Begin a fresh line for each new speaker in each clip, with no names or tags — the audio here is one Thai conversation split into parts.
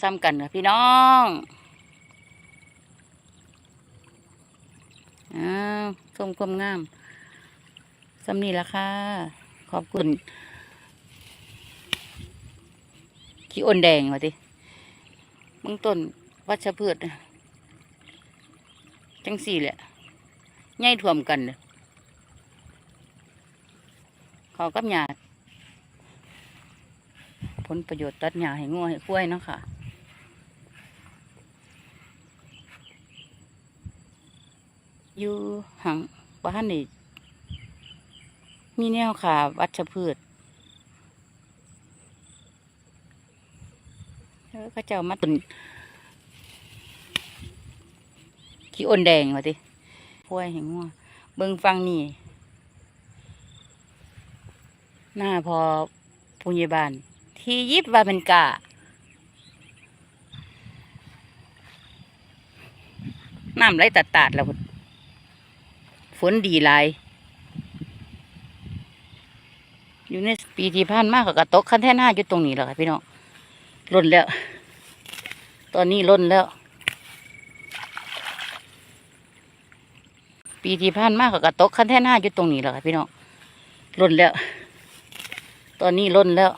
ซ้ำกันกับพี่น้องอ้าวส้มความงามซ้ำนี่ละค่ะ ขอบคุณ ขี้อ้นแดงมาดิเบื้องต้นวัชพืชน่ะจังสี่แหละใหญ่ถ่วมกันเลยขากับหยาผลประโยชน์ตัดหญ้าให้งัวให้กล้วยเนาะค่ะ อยู่หังบ้านนี่มีแนวขาวัชพืชเออเขาเจ้ามาตุนขี้อ้นแดงมาดิกล้วยให้งัวเบิ่งฟังนี่ หน้าพอผู้ใหญ่บ้านที่ยิบว่าเป็นกาน้ำไหลตัดตาดๆแล้ว ฝนดีหลาย อยู่ในปีที่ผ่านมาก็กระตกคันแท่หน้าอยู่ตรงนี้แหละค่ะพี่น้องล้นแล้ว ตอนนี้ล้นแล้ว ปีที่ผ่านมาก็กระตกคันแท่หน้าอยู่ตรงนี้แหละค่ะพี่น้องล้นแล้ว ตอนนี้ล้นแล้ว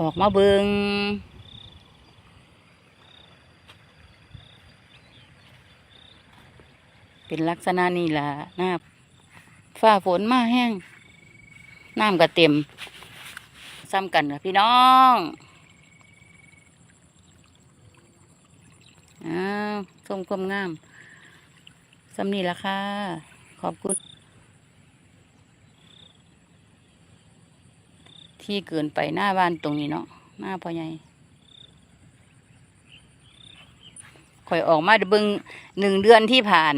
ออกมาเบิง เป็นลักษณะนี้ละหน้าฝ้าฝนมาแห้งน้ำก็เต็ม ซ้ำกันกับพี่น้องอ้าวส้มความงามซ้ำนี่ละค่ะ ขอบคุณ ที่เกินไปหน้าบ้านตรงนี้เนาะหน้าพ่อใหญ่ข่อยออกมาเบิงหนึ่งเดือนที่ผ่าน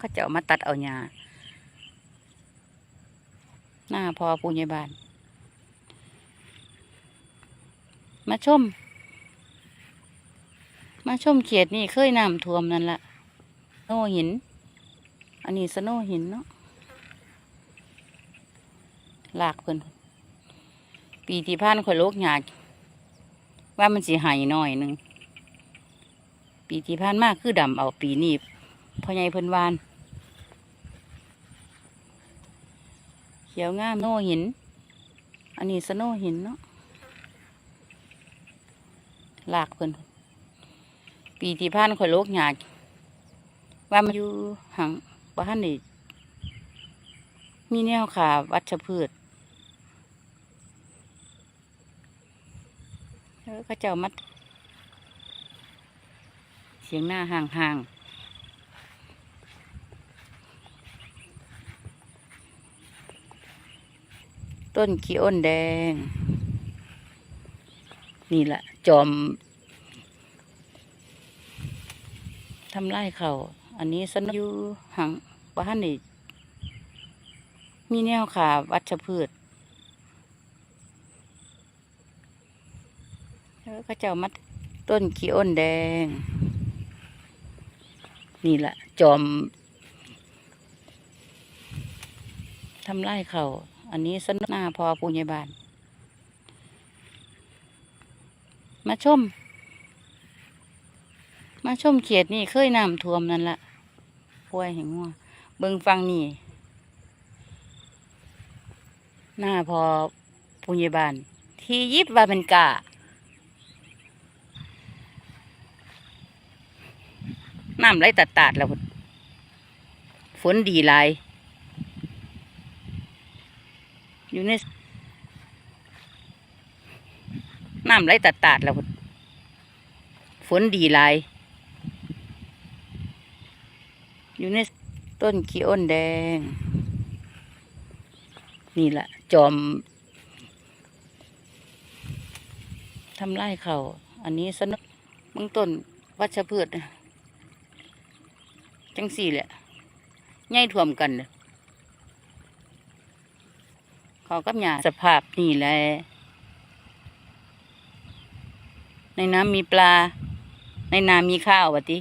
เขาจะเอามาตัดเอาหญ้าหน้าพอปูใหญ่บ้าน มาชม มาชมเขียดนี่เคยน้ำท่วมนั่นละโนหิน อันนี้สโนหินเนาะลากเพิ่นปีที่ผ่านข่อยโลกหยาดว่ามันสิหายหน่อยหนึ่งปีที่ผ่านมากคือดำเอาปีนี้พ่อใหญ่เพิ่นวาน ขียวงามโนหิน อันนี้สโนหินเนาะหลากเพิ่นปีที่ผ่านข่อยโลกหยาดว่ามันอยู่หังบ้านนี่มีแนวขาวัชพืชเออเขาเจ้ามัดเสียงหน้าห่างๆ ต้นขี้อ้นแดง นี่แหละ จอมทำไร่เขาอันนี้สนอยู่หังบ้านนี่มีแนวขาวัชพืชเออเขาเจ้ามัดต้นขี้อ้นแดง นี่แหละ จอมทำไร่เขา อันนี้สนหน้าพอปูใหญ่บ้าน มาชม มาชมเขียดนี่เคยน้ำท่วมนั่นละป่วยแห่งงัวเบิ่งฟังนี่ หน้าพอปูใหญ่บ้าน ที่ยิบว่าเป็นกาน้ำไหลตัดตาดแล้วฝนดีหลาย อยู่ในน้ำไหลตัดตาดแล้วฝนดีหลาย อยู่ในต้นขี้อ้นแดง นี่แหละ จอมทำไร่เขาอันนี้สนุกเบื้องต้นวัชพืชจังสี่แหละใหญ่ถ่วมกันเลย เขากับหยาสภาพนี่แหละ ในน้ำมีปลา ในนามีข้าววะติ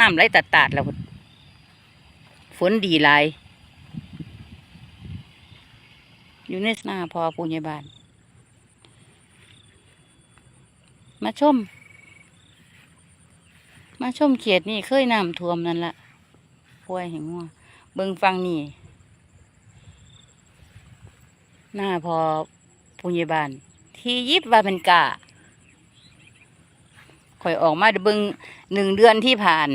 น้ำไหลตัดตาดแล้ว ฝนดีหลายอยู่ในหน้าพอปูใหญญบาลมาชม มาชมเขียดนี่เคยน้ำท่วมนั่นละ ป่วยแห่งงัวเบิ่งฟังนี่หน้าพอปุญญบาลที่ยิบว่าเป็นกาข่อยออกมาเบิ่งหนึ่งเดือนที่ผ่าน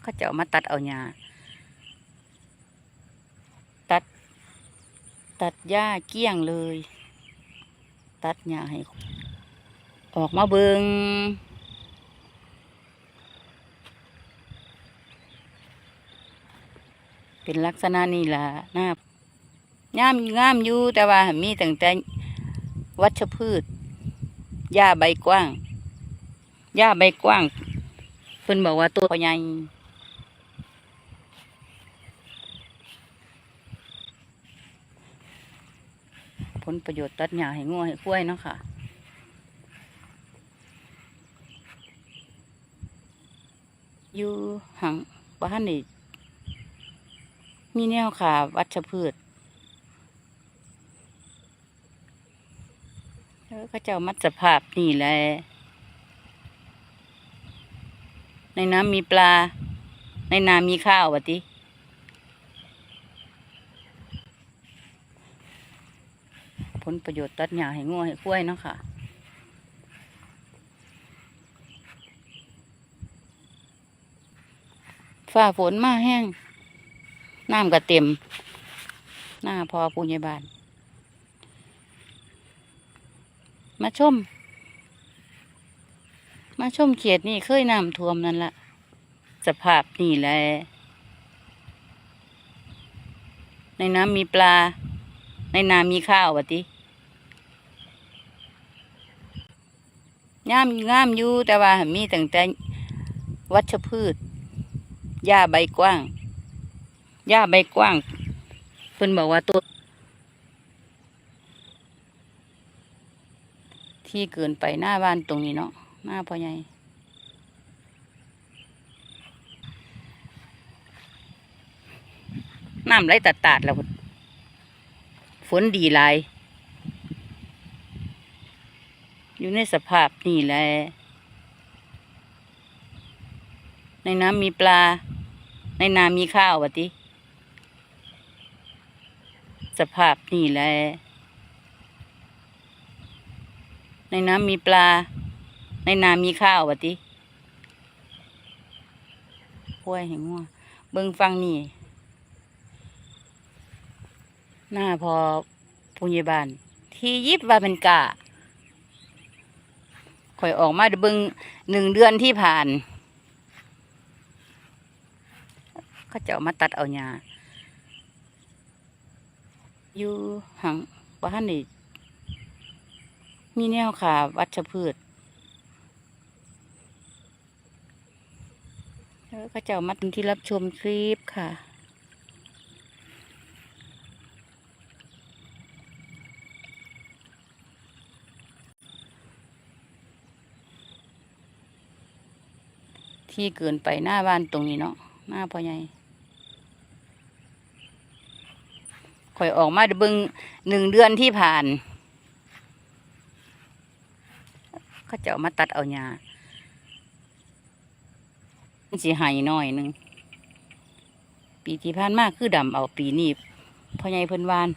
เขาจะเอามาตัดเอาหญ้าตัด ตัดหญ้าเกี้ยงเลย ตัดหญ้าให้ ออกมาเบิง เป็นลักษณะนี่ล่ะหน้างามงามอยู่แต่ว่ามีตั้งแต่วัชพืชหญ้าใบกว้างหญ้าใบกว้างเพิ่นบอกว่าตัวใหญ่ผลประโยชน์ตัดหญ้าให้งัวให้กล้วยเนาะค่ะอยู่หังบ้านนี่ มีแนวขาวัชพืชเออเขาเจ้ามัดสภาพนี่แหละ ในน้ำมีปลา ในนามีข้าววะติผลประโยชน์ตัดหญ้าให้งัวให้กล้วยเนาะค่ะฝ้าฝนมาแห้ง น้ำก็เต็ม หน้าพอปูญญบาลมาชม มาชมเขียดนี่เคยน้ำท่วมนั่นละสภาพนี่แหละ ในน้ำมีปลา ในนามีข้าววะติงามงามอยู่แต่ว่ามีตั้งแต่วัชพืชหญ้าใบกว้าง หญ้าใบกว้างเพิ่นบอกว่าตัวที่เกินไปหน้าบ้านตรงนี้เนาะหน้าพ่อใหญ่น้ำไหลตัดตาดแล้วฝนดีหลายอยู่ในสภาพนี่แหละ ในน้ำมีปลา ในนามีข้าววะติ สภาพนี่แหละ ในน้ำมีปลา ในนามีข้าววะติป่วยแห่งงัวเบิ่งฟังนี่ หน้าพอปุญญบาล ที่ยิบว่าเป็นกาข่อยออกมาเบิ่งหนึ่งเดือนที่ผ่าน เขาจะเอามาตัดเอาหญ้า อยู่หังบ้านนี่มีแนวขาวัชพืชเออเขาจะเอามาเป็นที่รับชมคลิปค่ะที่เกินไปหน้าบ้านตรงนี้เนาะหน้าพ่อใหญ่ ข่อยออกมาเบิ่งหนึ่งเดือนที่ผ่าน เขาจะเอามาตัดเอาหญ้าสิหายน่อยหนึ่งปีที่ผ่านมากคือดำเอาปีนี้พ่อใหญ่เพิ่นวาน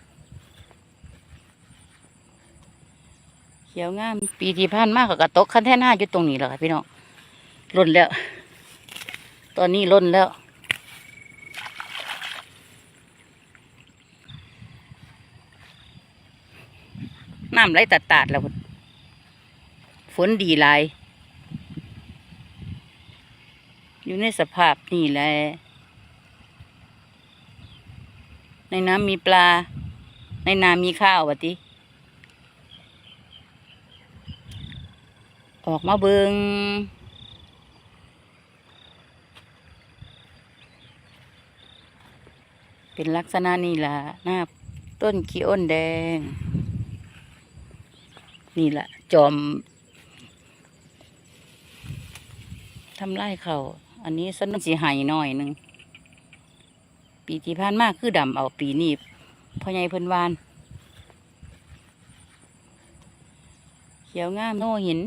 เขียวงามปีที่ผ่านมาก็กระตกคันแท่หน้าอยู่ตรงนี้แหละค่ะพี่น้องล้นแล้ว ตอนนี้ล้นแล้ว น้ำไหลตัดตาดแล้วฝนดีหลาย อยู่ในสภาพนี่แหละ ในน้ำมีปลา ในนามีข้าววะติ ออกมาเบิงเป็นลักษณะนี่ล่ะหน้าต้นขี้อ้นแดง นี่แหละจอมทำไร่เขาอันนี้สนุกสีหายหน่อยหนึ่งปีที่ผ่านมาคือดำเอาปีนี้พ่อใหญ่เพิ่นวาน เขียวงามโน่หิน